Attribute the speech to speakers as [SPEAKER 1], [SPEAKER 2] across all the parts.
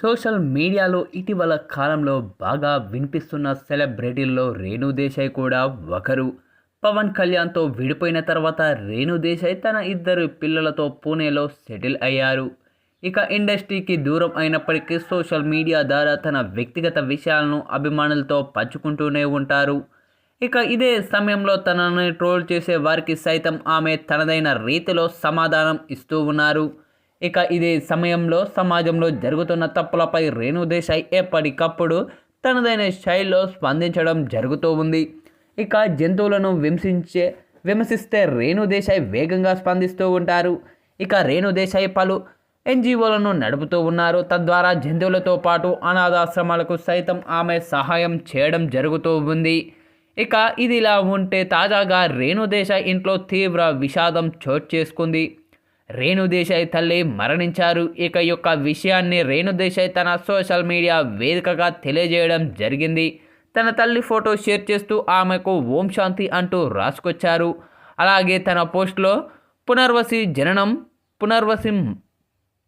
[SPEAKER 1] Social మీడియాలో ఇటీవల కాలంలో బాగా వినిపిస్తున్న సెలబ్రిటీల్లో రేణు దేశాయ్ కూడా ఒకరు. పవన్ కళ్యాణ్తో విడిపోయిన తర్వాత రేణు దేశాయ్ తన ఇద్దరు పిల్లలతో పూణేలో సెటిల్ అయ్యారు. ఇక ఇండస్ట్రీకి దూరం అయినప్పటికీ సోషల్ మీడియా ద్వారా తన వ్యక్తిగత విషయాలను అభిమానులతో పంచుకుంటూనే ఉంటారు. ఇక ఇదే సమయంలో తనని ట్రోల్ చేసే వారికి సైతం ఆమె తనదైన రీతిలో సమాధానం ఇస్తూ ఉన్నారు. ఇక ఇదే సమయంలో సమాజంలో జరుగుతున్న తప్పులపై రేణు దేశాయ్ ఎప్పటికప్పుడు తనదైన శైలిలో స్పందించడం జరుగుతూ ఉంది. ఇక జంతువులను విమర్శించే విమర్శిస్తే రేణు దేశాయ్ వేగంగా స్పందిస్తూ ఉంటారు. ఇక రేణు దేశాయ్ పలు ఎన్జిఓలను నడుపుతూ ఉన్నారు. తద్వారా జంతువులతో పాటు అనాథాశ్రమాలకు సైతం ఆమె సహాయం చేయడం జరుగుతూ ఉంది. ఇక ఇది ఇలా ఉంటే తాజాగా రేణు దేశాయ్ ఇంట్లో తీవ్ర విషాదం చోటు చేసుకుంది. రేణుదేశాయ్ తల్లి మరణించారు. ఇక యొక్క విషయాన్ని రేణుదేశాయ్ తన సోషల్ మీడియా వేదికగా తెలియజేయడం జరిగింది. తన తల్లి ఫోటో షేర్ చేస్తూ ఆమెకు ఓం శాంతి అంటూ రాసుకొచ్చారు. అలాగే తన పోస్ట్లో పునర్వసి జననం పునర్వసి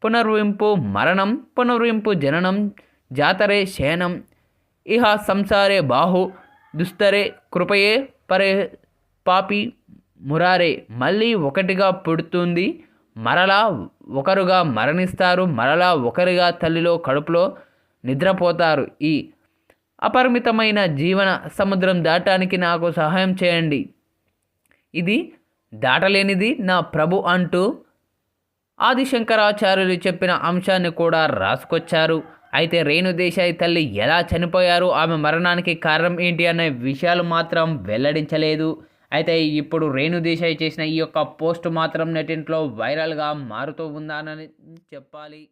[SPEAKER 1] పునర్వింపు మరణం పునర్వింపు జననం జాతరే శయనం ఇహ సంసారే బాహు దుస్తరే కృపయే పరే పాపి మురారే మళ్ళీ ఒకటిగా పుడుతుంది. మరలా ఒకరుగా మరణిస్తారు మరలా ఒకరిగా తల్లిలో కడుపులో నిద్రపోతారు. ఈ అపరిమితమైన జీవన సముద్రం దాటానికి నాకు సహాయం చేయండి. ఇది దాటలేనిది నా ప్రభు అంటూ ఆదిశంకరాచార్యులు చెప్పిన అంశాన్ని కూడా రాసుకొచ్చారు. అయితే రేణుదేశాయి తల్లి ఎలా చనిపోయారు ఆమె మరణానికి కారణం ఏంటి అనే విషయాలు మాత్రం వెల్లడించలేదు. అయితే ఇప్పుడు రేణు దేశాయ్ చేసిన ఈ యొక్క పోస్ట్ మాత్రం నెటింట్లో వైరల్గా మారుతూ ఉందానని చెప్పాలి.